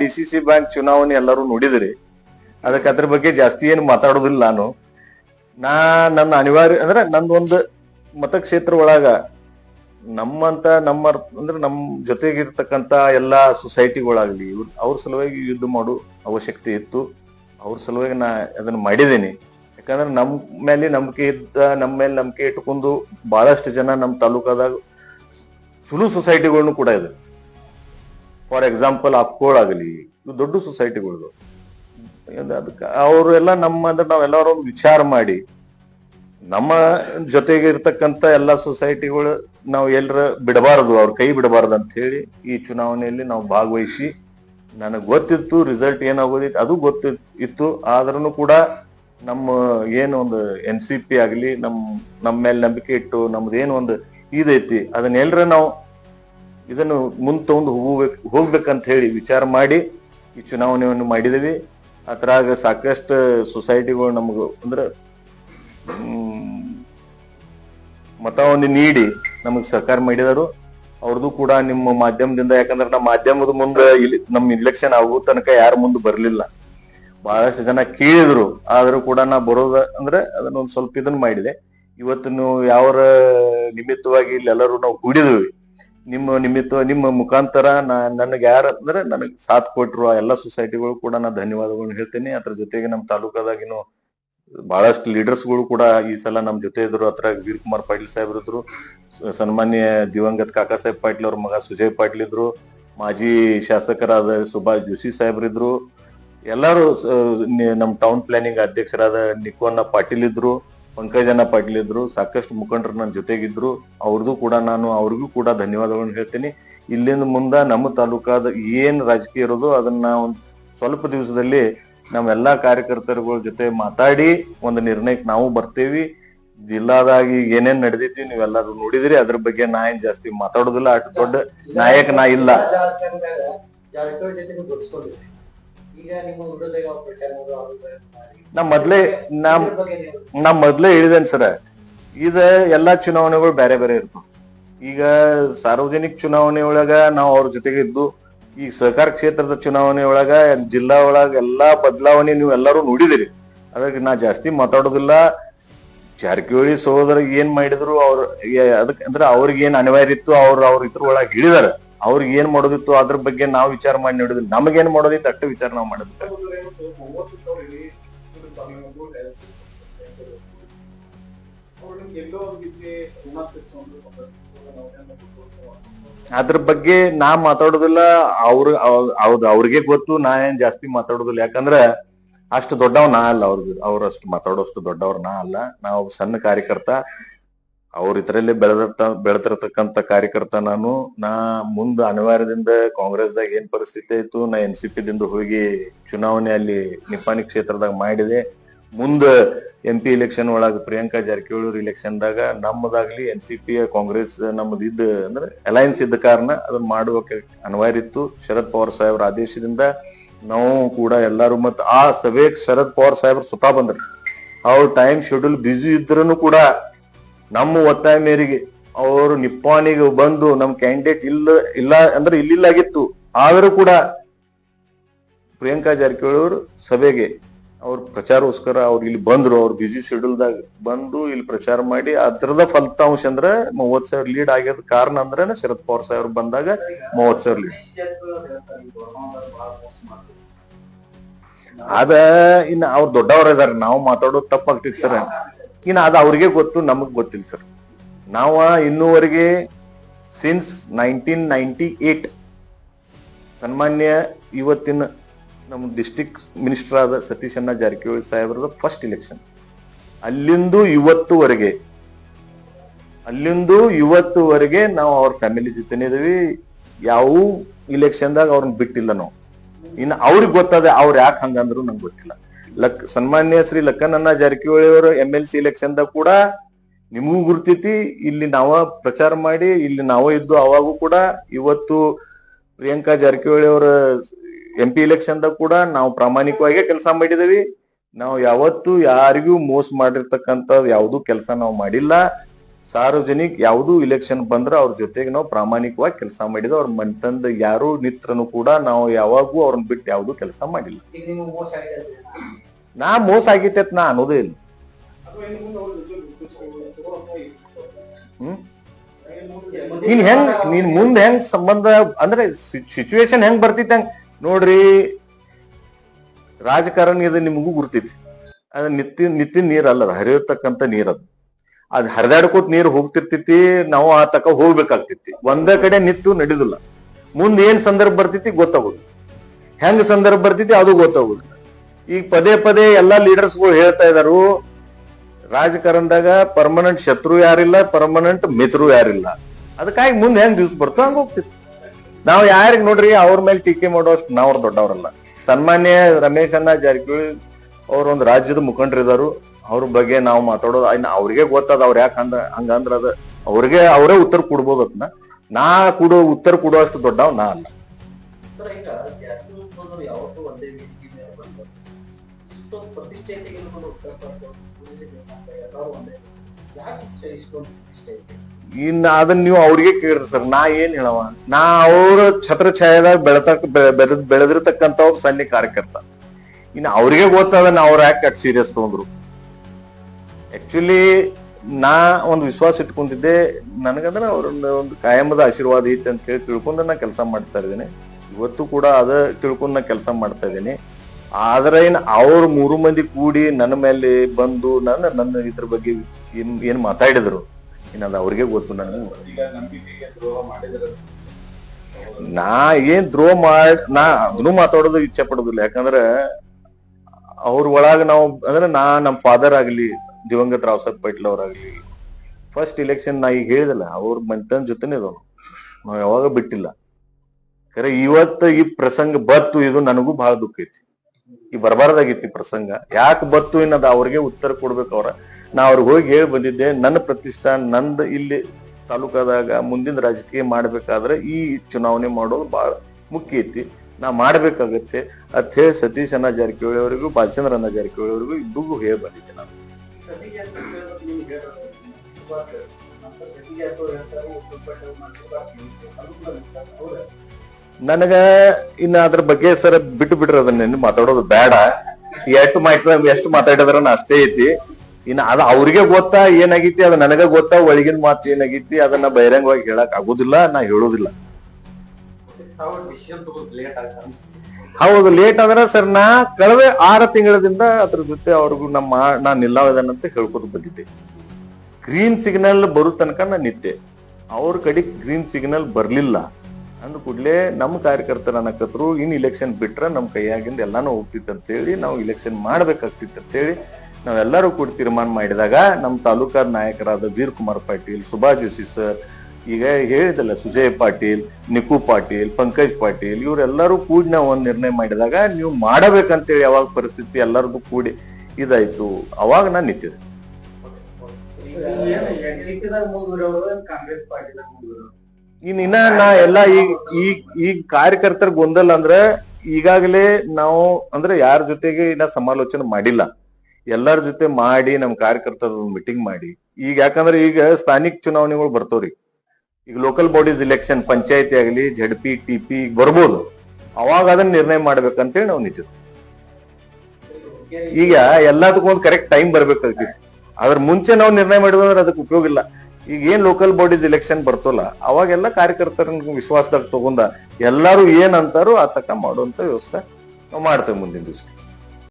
D C C bank ಚುನಾವಣೆ ಎಲ್ಲರೂ ನೋಡಿದ್ರಿ. ಅದಕ್ಕೆ ಅದ್ರ ಬಗ್ಗೆ ಜಾಸ್ತಿ ಏನು ಮಾತಾಡೋದಿಲ್ಲ ನಾನು. ನಾ ನನ್ನ ಅನಿವಾರ್ಯ ಅಂದ್ರೆ ನಂದೊಂದು ಮತಕ್ಷೇತ್ರ ಒಳಗ ನಮ್ಮಂತ ನಮ್ಮ ಅಂದ್ರೆ ನಮ್ಮ ಜೊತೆಗಿರ್ತಕ್ಕಂತ ಎಲ್ಲಾ ಸೊಸೈಟಿಗಳಾಗ್ಲಿ ಇವ್ರ ಅವ್ರ ಸಲುವಾಗಿ ಯುದ್ಧ ಮಾಡೋ ಅವಶ್ಯಕತೆ ಇತ್ತು. ಅವ್ರ ಸಲುವಾಗಿ ನಾ ಅದನ್ನ ಮಾಡಿದ್ದೀನಿ. ಯಾಕಂದ್ರೆ ನಮ್ ಮೇಲೆ ನಂಬಿಕೆ ಇದ್ದ ನಮ್ಮ ಮೇಲೆ ನಂಬಿಕೆ ಇಟ್ಕೊಂಡು ಬಹಳಷ್ಟು ಜನ ನಮ್ಮ ತಾಲೂಕಾದಾಗ ಚಲೋ ಸೊಸೈಟಿಗಳನ್ನು ಕೂಡ ಇದೆ ಫಾರ್ ಎಕ್ಸಾಂಪಲ್ ಅಪ್ಕೋಳ್ ಆಗಲಿ ದೊಡ್ಡ ಸೊಸೈಟಿಗಳು ಅದಕ್ಕೆ ಅವರೆಲ್ಲ ನಮ್ಮ ಅಂದ್ರೆ ನಾವೆಲ್ಲರೂ ಒಂದು ವಿಚಾರ ಮಾಡಿ, ನಮ್ಮ ಜೊತೆಗೆ ಇರ್ತಕ್ಕಂಥ ಎಲ್ಲ ಸೊಸೈಟಿಗಳು ನಾವು ಎಲ್ಲರ ಬಿಡಬಾರದು, ಅವ್ರ ಕೈ ಬಿಡಬಾರದು ಅಂತ ಹೇಳಿ ಈ ಚುನಾವಣೆಯಲ್ಲಿ ನಾವು ಭಾಗವಹಿಸಿ, ನನಗೆ ಗೊತ್ತಿತ್ತು ರಿಸಲ್ಟ್ ಏನಾಗೋದಿತ್ತು ಅದು ಗೊತ್ತಿತ್ತು ಇತ್ತು ಆದ್ರೂ ಕೂಡ ನಮ್ಮ ಏನು ಒಂದು ಎನ್ ಸಿ ಪಿ ಆಗಲಿ ನಮ್ಮ ನಮ್ಮ ಮೇಲೆ ನಂಬಿಕೆ ಇಟ್ಟು ನಮ್ದು ಏನು ಒಂದು ಇದೈತಿ ಅದನ್ನೆಲ್ಲರ ನಾವು ಇದನ್ನು ಮುಂದ್ ತಗೊಂಡು ಹೋಗ್ಬೇಕು ಹೋಗ್ಬೇಕಂತ ಹೇಳಿ ವಿಚಾರ ಮಾಡಿ ಈ ಚುನಾವಣೆಯನ್ನು ಮಾಡಿದೀವಿ. ಅದ್ರಾಗ ಸಾಕಷ್ಟು ಸೊಸೈಟಿಗಳು ನಮಗ ಅಂದ್ರೆ ಮತವನ್ನು ನೀಡಿ ನಮಗ್ ಸಹಕಾರ ಮಾಡಿದರು. ಅವ್ರದ್ದು ಕೂಡ ನಿಮ್ಮ ಮಾಧ್ಯಮದಿಂದ, ಯಾಕಂದ್ರೆ ನಮ್ಮ ಮಾಧ್ಯಮದ ಮುಂದೆ ಇಲ್ಲಿ ನಮ್ಮ ಇಲೆಕ್ಷನ್ ಆಗೋ ತನಕ ಯಾರು ಮುಂದೆ ಬರಲಿಲ್ಲ. ಬಹಳಷ್ಟು ಜನ ಕೇಳಿದ್ರು, ಆದ್ರೂ ಕೂಡ ನಾ ಬರೋದ ಅಂದ್ರೆ ಅದನ್ನ ಒಂದ್ ಸ್ವಲ್ಪ ಇದನ್ನ ಮಾಡಿದೆ. ಇವತ್ತು ಯಾವ ನಿಮಿತ್ತವಾಗಿ ಇಲ್ಲಿ ಎಲ್ಲರೂ ನಾವು ಕೂಡಿದ್ವಿ. ನಿಮ್ಮ ನಿಮಿತ್ತ, ನಿಮ್ಮ ಮುಖಾಂತರ ನಾ, ನನಗೆ ಯಾರು ಅಂದ್ರೆ ನನಗೆ ಸಾಥ್ ಕೊಟ್ರು ಆ ಎಲ್ಲಾ ಸೊಸೈಟಿಗಳು ಕೂಡ ನಾ ಧನ್ಯವಾದಗಳನ್ನ ಹೇಳ್ತೀನಿ. ಅದ್ರ ಜೊತೆಗೆ ನಮ್ಮ ತಾಲೂಕಾದಾಗಿನ ಬಹಳಷ್ಟು ಲೀಡರ್ಸ್ಗಳು ಕೂಡ ಈ ಸಲ ನಮ್ಮ ಜೊತೆ ಇದ್ರು. ಹತ್ರ ವೀರ್ ಕುಮಾರ್ ಪಾಟೀಲ್ ಸಾಹೇಬ್ರು ಇದ್ರು ಸನ್ಮಾನ್ಯ ದಿವಂಗತ ಕಾಕಾ ಸಾಹೇಬ್ ಪಾಟೀಲ್ ಅವ್ರ ಮಗ ಸುಜಯ್ ಪಾಟೀಲ್ ಇದ್ರು, ಮಾಜಿ ಶಾಸಕರಾದ ಸುಭಾಷ್ ಜೋಶಿ ಸಾಹೇಬ್ರಿದ್ರು ಎಲ್ಲರೂ, ಸ- ನಿ- ನಮ್ ಟೌನ್ ಪ್ಲಾನಿಂಗ್ ಅಧ್ಯಕ್ಷರಾದ ನಿಕೋನ್ನ ಪಾಟೀಲ್ ಇದ್ರು. ಪಂಕಜನ ಪಾಟೀಲ್ ಇದ್ರು ಸಾಕಷ್ಟು ಮುಖಂಡರು ನನ್ನ ಜೊತೆಗಿದ್ರು. ಅವ್ರದ್ದು ಕೂಡ ನಾನು, ಅವ್ರಿಗೂ ಕೂಡ ಧನ್ಯವಾದಗಳನ್ನ ಹೇಳ್ತೀನಿ. ಇಲ್ಲಿಂದ ಮುಂದ ನಮ್ಮ ತಾಲೂಕಾದ ಏನ್ ರಾಜಕೀಯ ಇರೋದು ಅದನ್ನ ಒಂದು ಸ್ವಲ್ಪ ದಿವಸದಲ್ಲಿ ನಾವೆಲ್ಲಾ ಕಾರ್ಯಕರ್ತರುಗಳ ಜೊತೆ ಮಾತಾಡಿ ಒಂದು ನಿರ್ಣಯಕ್ಕೆ ನಾವು ಬರ್ತೇವಿ. ಜಿಲ್ಲಾದಾಗಿ ಏನೇನ್ ನಡೆದೈತಿ ನೀವೆಲ್ಲರೂ ನೋಡಿದ್ರಿ. ಅದ್ರ ಬಗ್ಗೆ ನಾ ಏನ್ ಜಾಸ್ತಿ ಮಾತಾಡೋದಿಲ್ಲ. ಅಷ್ಟು ದೊಡ್ಡ ನಾಯಕ ನಾ ಇಲ್ಲ. ನಾ ಮೊದ್ಲೇ ನಾ ಇದ್ರ ಬಗ್ಗೆ ನೀವು ನಾ ಮೊದ್ಲೇ ಹೇಳಿದೇನ್ ಸರ. ಇದ ಎಲ್ಲಾ ಚುನಾವಣೆಗಳು ಬೇರೆ ಬೇರೆ ಇರ್ತಾವ. ಈಗ ಸಾರ್ವಜನಿಕ ಚುನಾವಣೆ ಒಳಗ ನಾವು ಅವ್ರ ಜೊತೆಗೆ ಇದ್ದು ಈ ಸಹಕಾರ ಕ್ಷೇತ್ರದ ಚುನಾವಣೆ ಒಳಗ ಜಿಲ್ಲಾ ಒಳಗ ಎಲ್ಲಾ ಬದಲಾವಣೆ ನೀವು ಎಲ್ಲರೂ ನೋಡಿದಿರಿ. ಅದಕ್ಕೆ ನಾ ಜಾಸ್ತಿ ಮಾತಾಡೋದಿಲ್ಲ. ಜಾರಕಿಹೊಳಿ ಸಹೋದರ ಏನ್ ಮಾಡಿದ್ರು ಅವ್ರ ಅದಕ್ಕೆ ಅಂದ್ರೆ ಅವ್ರಿಗೆ ಏನ್ ಅನಿವಾರ್ಯ ಇತ್ತು ಅವ್ರ ಅವ್ರ ಇದ್ರ ಒಳಗ ಹಿಡಿದಾರ ಅವ್ರಿಗೆ ಏನ್ ಮಾಡೋದಿತ್ತು ಅದ್ರ ಬಗ್ಗೆ ನಾವು ವಿಚಾರ ಮಾಡಿ ನೋಡಿದ್ವಿ. ನಮಗೇನ್ ಮಾಡೋದಿತ್ತು ಅಷ್ಟು ವಿಚಾರ ನಾವು ಮಾಡಿದ್ವಿ. ಅದ್ರ ಬಗ್ಗೆ ನಾ ಮಾತಾಡೋದಿಲ್ಲ, ಅವ್ರ ಅವ್- ಹೌದು, ಅವ್ರಿಗೆ ಗೊತ್ತು, ನಾ ಏನ್ ಜಾಸ್ತಿ ಮಾತಾಡೋದಿಲ್ಲ. ಯಾಕಂದ್ರ ಅಷ್ಟು ದೊಡ್ಡವ್ ನಾ ಅಲ್ಲ ಅವ್ರ ಅವ್ರ ಅಷ್ಟು ಮಾತಾಡೋಷ್ಟು ದೊಡ್ಡವ್ರ ನಾ ಅಲ್ಲ. ನಾವು ಸಣ್ಣ ಕಾರ್ಯಕರ್ತ ಅವ್ರ ಇದರಲ್ಲಿ ಬೆಳೆದಿರ್ತ ಬೆಳೆದಿರತಕ್ಕಂತ ಕಾರ್ಯಕರ್ತ ನಾನು. ನಾ ಮುಂದ ಅನಿವಾರ್ಯದಿಂದ ಕಾಂಗ್ರೆಸ್ದಾಗ ಏನ್ ಪರಿಸ್ಥಿತಿ ಇತ್ತು ನಾ ಎನ್ ಸಿ ಪಿ ದಿಂದ ಹೋಗಿ ಚುನಾವಣೆ ಅಲ್ಲಿ ನಿಪ್ಪಾಣಿ ಕ್ಷೇತ್ರದಾಗ ಮಾಡಿದೆ. ಮುಂದ ಎಂ ಪಿ ಇಲೆಕ್ಷನ್ ಒಳಗ ಪ್ರಿಯಾಂಕಾ ಜಾರಕಿಹೊಳಿ ಇಲೆಕ್ಷನ್ ದಾಗ ನಮ್ಮದಾಗ್ಲಿ ಎನ್ ಸಿ ಪಿ, ಕಾಂಗ್ರೆಸ್ ನಮ್ಮದ್ ಇದ್ದ ಅಂದ್ರೆ ಅಲಯನ್ಸ್ ಇದ್ದ ಕಾರಣ ಅದನ್ನ ಮಾಡುವಕ್ಕೆ ಅನಿವಾರ್ಯ ಇತ್ತು. ಶರದ್ ಪವಾರ್ ಸಾಹೇಬ್ರ ಆದೇಶದಿಂದ ನಾವು ಕೂಡ ಎಲ್ಲಾರು ಮತ್ ಆ ಸಭೆಗೆ ಶರದ್ ಪವಾರ್ ಸಾಹೇಬ್ರ ಸ್ವತಃ ಬಂದ್ರು. ಅವ್ರ ಟೈಮ್ ಶೆಡ್ಯೂಲ್ ಬ್ಯುಸಿ ಇದ್ರೂ ಕೂಡ ನಮ್ಮ ಒತ್ತಾಯ ಮೇರೆಗೆ ಅವರು ನಿಪ್ಪಾಣಿಗೆ ಬಂದು ನಮ್ ಕ್ಯಾಂಡಿಡೇಟ್ ಇಲ್ಲ ಇಲ್ಲ ಅಂದ್ರೆ ಇಲ್ಲಿಲ್ಲಾಗಿತ್ತು. ಆದರೂ ಕೂಡ ಪ್ರಿಯಾಂಕಾ ಜಾರಕಿಹೊಳಿ ಅವರು ಸಭೆಗೆ ಅವ್ರ ಪ್ರಚಾರಗೋಸ್ಕರ ಅವ್ರು ಇಲ್ಲಿ ಬಂದ್ರು, ಅವ್ರ ಶೆಡ್ಯೂಲ್ ಶೆಡ್ಯೂಲ್ದಾಗ ಬಂದು ಇಲ್ಲಿ ಪ್ರಚಾರ ಮಾಡಿ, ಅದರದ ಫಲಿತಾಂಶ ಅಂದ್ರೆ ಮೂವತ್ ಸಾವಿರ ಲೀಡ್ ಆಗ್ಯದ ಕಾರಣ ಅಂದ್ರೆ ಶರದ್ ಪವಾರ್ ಸಾಹೇಬ್ರು ಬಂದಾಗ ಮೂವತ್ ಸಾವಿರ ಲೀಡ್ ಅದ ಇನ್ನ ಅವ್ರು ದೊಡ್ಡವ್ರ ಇದಾರೆ ನಾವು ಮಾತಾಡೋದು ತಪ್ಪಾಗ್ತಿತ್ತು ಸರ್. ಇನ್ನ ಅದು ಅವ್ರಿಗೆ ಗೊತ್ತು, ನಮಗ್ ಗೊತ್ತಿಲ್ಲ ಸರ್. ನಾವ ಇನ್ನೂವರೆಗೆ ಸಿನ್ಸ್ ನೈನ್ಟೀನ್ ನೈನ್ಟಿ ಏಟ್ ಸನ್ಮಾನ್ಯ ಇವತ್ತಿನ ನಮ್ಮ ಡಿಸ್ಟಿಕ್ ಮಿನಿಸ್ಟರ್ ಆದ ಸತೀಶ್ ಅಣ್ಣ ಜಾರಕಿಹೊಳಿ ಸಾಹೇಬ್ರದ ಫಸ್ಟ್ ಇಲೆಕ್ಷನ್ ಅಲ್ಲಿಂದು ಇವತ್ತುವರೆಗೆ ಅಲ್ಲಿಂದು ಇವತ್ತುವರೆಗೆ ನಾವು ಅವ್ರ ಫ್ಯಾಮಿಲಿ ಜೊತೆನೇ ಇದೀವಿ ಯಾವ ಇಲೆಕ್ಷನ್ದಾಗ ಅವ್ರನ್ನ ಬಿಟ್ಟಿಲ್ಲ ನಾವು. ಇನ್ನು ಅವ್ರಿಗೆ ಗೊತ್ತದೆ ಅವ್ರ ಯಾಕೆ ಹಂಗಂದ್ರು ನಂಗೆ ಗೊತ್ತಿಲ್ಲ. ಲಕ್ ಸನ್ಮಾನ್ಯ ಶ್ರೀ ಲಕ್ಕನನ್ನ ಜಾರಕಿಹೊಳಿ ಅವರು ಎಂ ಎಲ್ ಸಿ ಇಲೆಕ್ಷನ್ ದಾಗ ಕೂಡ ನಿಮಗೂ ಗುರ್ತೈತಿ. ಇಲ್ಲಿ ನಾವ ಪ್ರಚಾರ ಮಾಡಿ, ಇಲ್ಲಿ ನಾವ ಇದ್ದು ಅವಾಗೂ ಕೂಡ ಇವತ್ತು ಪ್ರಿಯಾಂಕಾ ಜಾರಕಿಹೊಳಿ ಅವರ ಎಂ ಪಿ ಇಲೆಕ್ಷನ್ ದಾಗ ಕೂಡ ನಾವು ಪ್ರಾಮಾಣಿಕವಾಗಿ ಕೆಲಸ ಮಾಡಿದೀವಿ. ನಾವು ಯಾವತ್ತು ಯಾರಿಗೂ ಮೋಸ ಮಾಡಿರ್ತಕ್ಕಂತ ಯಾವ್ದು ಕೆಲಸ ನಾವು ಮಾಡಿಲ್ಲ. ಸಾರ್ವಜನಿಕ ಯಾವ್ದು ಇಲೆಕ್ಷನ್ ಬಂದ್ರ ಅವ್ರ ಜೊತೆಗೆ ನಾವು ಪ್ರಾಮಾಣಿಕವಾಗಿ ಕೆಲಸ ಮಾಡಿದ ಅವ್ರ ಮನ್ತಂದ ಯಾರು ನಿತ್ರನು ಕೂಡ ನಾವು ಯಾವಾಗೂ ಅವ್ರನ್ನ ಬಿಟ್ಟು ಯಾವ್ದು ಕೆಲಸ ಮಾಡಿಲ್ಲ. ನಾ ಮೋಸ ಆಗೈತೆ ನಾ ಅನ್ನೋದೇ ಇಲ್ಲ. ಹ್ಮ್? ನೀನ್ ಹೆಂಗ್, ನೀನ್ ಮುಂದ್ ಹೆಂಗ್ ಸಂಬಂಧ, ಅಂದ್ರೆ ಸಿಚುವೇಶನ್ ಹೆಂಗ್ ಬರ್ತಿತ್ತು ಹಂಗ್? ನೋಡ್ರಿ ರಾಜಕಾರಣಿ ಇದು ನಿಮಗೂ ಗುರ್ತೈತಿ ಅದ ನಿತ್ಯ ನಿತ್ಯ ನೀರ್ ಅಲ್ಲ ಅದು ಹರಿಯತಕ್ಕಂತ ನೀರ್ ಅದು. ಅದ್ ಹರಿದಾಡ್ಕೋತ್ ನೀರ್ ಹೋಗ್ತಿರ್ತೈತಿ, ನಾವು ಆ ತಕ ಹೋಗ್ಬೇಕಾಗ್ತೈತಿ ಒಂದ ಕಡೆ ನಿತ್ತು ನಡೆದಿಲ್ಲ. ಮುಂದ್ ಏನ್ ಸಂದರ್ಭ ಬರ್ತೈತಿ ಗೊತ್ತಾಗೋದು. ಹೆಂಗ್ ಸಂದರ್ಭ ಬರ್ತೈತಿ ಅದು ಗೊತ್ತಾಗೋದು. ಈಗ ಪದೇ ಪದೇ ಎಲ್ಲಾ ಲೀಡರ್ಸ್ಗಳು ಹೇಳ್ತಾ ಇದಾರು, ರಾಜಕಾರಣದಾಗ ಪರ್ಮನೆಂಟ್ ಶತ್ರು ಯಾರಿಲ್ಲ ಪರ್ಮನೆಂಟ್ ಮಿತ್ರು ಯಾರಿಲ್ಲ. ಅದಕ್ಕಾಗಿ ಮುಂದೆ ಹೆಂಗ್ ದಿವ್ಸ ಬರ್ತೋ ಹಂಗ ಹೋಗ್ತಿತ್ತು ನಾವು ಯಾರಿಗೆ ನೋಡ್ರಿ, ಅವ್ರ ಮೇಲೆ ಟೀಕೆ ಮಾಡೋಷ್ಟು ನಾವ್ರ ದೊಡ್ಡವರಲ್ಲ. ಸನ್ಮಾನ್ಯ ರಮೇಶ್ ಅಣ್ಣ ಜಾರಕಿಹೊಳಿ ಒಂದು ರಾಜ್ಯದ ಮುಖಂಡರಿದಾರು ಅವ್ರ ಬಗ್ಗೆ ನಾವು ಮಾತಾಡೋದು ಅವ್ರಿಗೆ ಗೊತ್ತದ ಅವ್ರ ಯಾಕೆ ಅಂದ ಹಂಗಂದ್ರ ಅದ. ಅವ್ರಿಗೆ, ಅವರೇ ಉತ್ತರ ಕೊಡ್ಬೋದು ಅದನ್ನ ನಾ ಕೊಡೋ ಉತ್ತರ ಕೊಡುವಷ್ಟು ದೊಡ್ಡವ್ ನಾ ಅಲ್ಲ. ಇಷ್ಟೊಂದು ಪ್ರತಿಷ್ಠೆಗೆ ಉತ್ತರ ಇನ್ನ ಅದನ್ನ ನೀವು ಅವ್ರಿಗೆ ಕೇಳ್ರಿ ಸರ್. ನಾ ಏನ್ ಹೇಳವ? ನಾ ಅವ್ರ ಛತ್ರ ಛಾಯದಾಗ ಬೆಳತಕ್ಕ ಬೆಳೆದ್ ಬೆಳೆದಿರ್ತಕ್ಕಂತ ಒಬ್ಬ ಸಣ್ಣ ಕಾರ್ಯಕರ್ತ. ಇನ್ನು ಅವ್ರಿಗೆ ಗೊತ್ತದ ನಾ ಅವ್ರ ಯಾಕೆ ಅಟ್ ಸೀರಿಯಸ್ ತಗೊಂಡ್ರು? ಆಕ್ಚುಲಿ ನಾ ಒಂದು ವಿಶ್ವಾಸ ಇಟ್ಕೊಂಡಿದ್ದೆ. ನನಗಂದ್ರೆ ಅವ್ರ ಒಂದು ಕಾಯಮದ ಆಶೀರ್ವಾದ ಐತೆ ಅಂತ ಹೇಳಿ ತಿಳ್ಕೊಂಡು ನಾ ಕೆಲಸ ಮಾಡ್ತಾ ಇದ್ದೀನಿ. ಇವತ್ತು ಕೂಡ ಅದ ತಿಳ್ಕೊಂಡು ನಾ ಕೆಲಸ ಮಾಡ್ತಾ ಇದ್ದೀನಿ. ಆದ್ರೆ ಏನ್ ಅವ್ರ ಮೂರು ಮಂದಿ ಕೂಡಿ ನನ್ನ ಮೇಲೆ ಬಂದು ನನ್ನ ನನ್ನ ಇದ್ರ ಬಗ್ಗೆ ಏನ್ ಏನ್ ಮಾತಾಡಿದ್ರು? ಇನ್ನದ ಅವ್ರಿಗೆ ಗೊತ್ತು ನನಗೆ. ನಾ ಏನ್ ದ್ರೋಹ ಮಾಡ್ ನಾ ಅದನ್ನು ಮಾತಾಡೋದು ಇಚ್ಛೆ ಪಡೋದಿಲ್ಲ. ಯಾಕಂದ್ರೆ ಅವ್ರ ಒಳಗ ನಾವು ಅಂದ್ರೆ ನಾ ನಮ್ ಫಾದರ್ ಆಗ್ಲಿ ದಿವಂಗತ ರಾವ್ ಸಾಹೇಬ್ ಪೈಟ್ಲ್ ಅವ್ರಾಗ್ಲಿ ಫಸ್ಟ್ ಇಲೆಕ್ಷನ್ ನಾ ಈಗ ಹೇಳಿದಲ್ಲ ಅವ್ರ ಮಂತನ್ ಜೊತೆನೆ ಇದಾವ ನಾವ್ ಯಾವಾಗ ಬಿಟ್ಟಿಲ್ಲ. ಖರೆ ಇವತ್ತು ಈ ಪ್ರಸಂಗ ಬತ್ತು ಇದು ನನಗೂ ಬಹಳ ದುಃಖ ಐತಿ. ಈ ಬರಬಾರ್ದಾಗಿತ್ತು ಈ ಪ್ರಸಂಗ. ಯಾಕೆ ಬತ್ತು ಅನ್ನೋದು ಅವ್ರಿಗೆ ಉತ್ತರ ಕೊಡ್ಬೇಕು ಅವ್ರ? ನಾ ಅವ್ರಿಗೆ ಹೋಗಿ ಹೇಳಿ ಬಂದಿದ್ದೆ, ನನ್ನ ಪ್ರತಿಷ್ಠಾನ ನಂದು ಇಲ್ಲಿ ತಾಲೂಕಾದಾಗ ಮುಂದಿನ ರಾಜಕೀಯ ಮಾಡ್ಬೇಕಾದ್ರೆ ಈ ಚುನಾವಣೆ ಮಾಡೋದು ಬಹಳ ಮುಖ್ಯ ಐತಿ. ನಾ ಮಾಡ್ಬೇಕಾಗತ್ತೆ. ಅತ್ ಹೇಳಿ ಸತೀಶ್ ಅಣ್ಣ ಜಾರಕಿಹೊಳಿ ಅವರಿಗೂ, ಬಾಲಚಂದ್ರ ಅಣ್ಣ ಜಾರಕಿಹೊಳಿ ಅವರಿಗೂ ಇಬ್ಬರಿಗೂ ಹೇಳಿ ಬಂದಿದ್ದೆ ನಾನು. ನನಗ ಇನ್ನ ಅದ್ರ ಬಗ್ಗೆ ಸರ್ ಬಿಟ್ಟು ಬಿಡ್ರಿ ಅದನ್ನ ಮಾತಾಡೋದು ಬೇಡ. ಎಷ್ಟು ಮಾಹಿತಿ ಎಷ್ಟು ಮಾತಾಡಿದ್ರ ಅಷ್ಟೇ ಐತಿ. ಇನ್ನ ಅದ ಅವ್ರಿಗೆ ಗೊತ್ತಾ ಏನಾಗೈತಿ, ಅದ ನನಗ ಗೊತ್ತಾ ಒಳಗಿನ ಮಾತು ಏನಾಗೈತಿ ಅದನ್ನ ಬಹಿರಂಗವಾಗಿ ಹೇಳಕ್ ಆಗುದಿಲ್ಲ, ನಾ ಹೇಳುದಿಲ್ಲ. ಹೌದು ಲೇಟ್ ಆದ್ರ ಸರ್ ನಾ ಕಳೆದ ಆರು ತಿಂಗಳದಿಂದ ಅದ್ರ ಜೊತೆ ಅವ್ರಿಗೂ ನಮ್ಮ ನಾ ಅಂತ ಹೇಳ್ಕೊತ ಬಂದಿದ್ದೆ. ಗ್ರೀನ್ ಸಿಗ್ನಲ್ ಬರೋ ತನಕ ನಾ ನಿದ್ದೆ ಅವ್ರ ಕಡೆ ಗ್ರೀನ್ ಸಿಗ್ನಲ್ ಬರ್ಲಿಲ್ಲ. ಅಂದ ಕೂಡಲೇ ನಮ್ಮ ಕಾರ್ಯಕರ್ತರ ಅನ್ನಕತ್ರು ಇನ್ ಇಲೆಕ್ಷನ್ ಬಿಟ್ರೆ ನಮ್ಮ ಕೈಯಾಗಿಂದ ಎಲ್ಲಾನು ಹೋಗ್ತಿತ್ತು ಅಂತ ಹೇಳಿ ನಾವು ಇಲೆಕ್ಷನ್ ಮಾಡ್ಬೇಕಾಗ್ತಿತ್ತು ಅಂತ ಹೇಳಿ ನಾವೆಲ್ಲರೂ ಕೂಡ ತೀರ್ಮಾನ ಮಾಡಿದಾಗ ನಮ್ಮ ತಾಲೂಕಾ ನಾಯಕರಾದ ವೀರ್ ಕುಮಾರ್ ಪಾಟೀಲ್ ಸುಭಾಷ್ ಜೋಶಿ ಸರ್, ಈಗ ಹೇಳಿದಲ್ಲ ಸುಜಯ್ ಪಾಟೀಲ್ ನಿಕು ಪಾಟೀಲ್, ಪಂಕಜ್ ಪಾಟೀಲ್, ಇವರೆಲ್ಲರೂ ಕೂಡಿ ನಾವು ಒಂದು ನಿರ್ಣಯ ಮಾಡಿದಾಗ ನೀವು ಮಾಡಬೇಕಂತೇಳಿ ಯಾವಾಗ ಪರಿಸ್ಥಿತಿ ಎಲ್ಲರಿಗೂ ಕೂಡಿ ಇದಾಯ್ತು. ಅವಾಗ ನಾನು ನಿಂತಿದ್ದೆ. ಕಾಂಗ್ರೆಸ್ ಇನ್ನ ನಾ ಎಲ್ಲಾ ಈಗ ಈಗ ಈಗ ಕಾರ್ಯಕರ್ತರ ಗೊಂದಲ ಅಂದ್ರೆ ಈಗಾಗಲೇ ನಾವು ಅಂದ್ರೆ ಯಾರ ಜೊತೆಗೆ ಇನ್ನ ಸಮಾಲೋಚನೆ ಮಾಡಿಲ್ಲ. ಎಲ್ಲರ ಜೊತೆ ಮಾಡಿ ನಮ್ ಕಾರ್ಯಕರ್ತರ ಮೀಟಿಂಗ್ ಮಾಡಿ. ಈಗ ಯಾಕಂದ್ರೆ ಈಗ ಸ್ಥಾನಿಕ ಚುನಾವಣೆಗಳು ಬರ್ತವ್ರಿ. ಈಗ ಲೋಕಲ್ ಬಾಡೀಸ್ ಇಲೆಕ್ಷನ್ ಪಂಚಾಯತಿ ಆಗಲಿ ಝಡ್ ಪಿ ಟಿ ಪಿ ಬರ್ಬೋದು. ಅವಾಗ ಅದನ್ನ ನಿರ್ಣಯ ಮಾಡ್ಬೇಕಂತೇಳಿ ನಾವು ನಿಂತಿದ್ವಿ. ಈಗ ಎಲ್ಲದಕ್ಕೂ ಒಂದು ಕರೆಕ್ಟ್ ಟೈಮ್ ಬರ್ಬೇಕಾಗ್ತಿತ್ತು ಅದ್ರ ಮುಂಚೆ ನಾವು ನಿರ್ಣಯ ಮಾಡಿದ್ರೆ ಅದಕ್ಕೆ ಉಪಯೋಗ ಇಲ್ಲ. ಈಗ ಏನ್ ಲೋಕಲ್ ಬಾಡೀಸ್ ಇಲೆಕ್ಷನ್ ಬರ್ತಲ್ಲ, ಅವಾಗೆಲ್ಲ ಕಾರ್ಯಕರ್ತರ ವಿಶ್ವಾಸದಾಗ ತಗೊಂಡ ಎಲ್ಲಾರು ಏನ್ ಅಂತಾರೋ ಆ ತಕ್ಕ ಮಾಡುವಂತ ವ್ಯವಸ್ಥೆ ನಾವು ಮಾಡ್ತೇವೆ ಮುಂದಿನ ದಿವಸ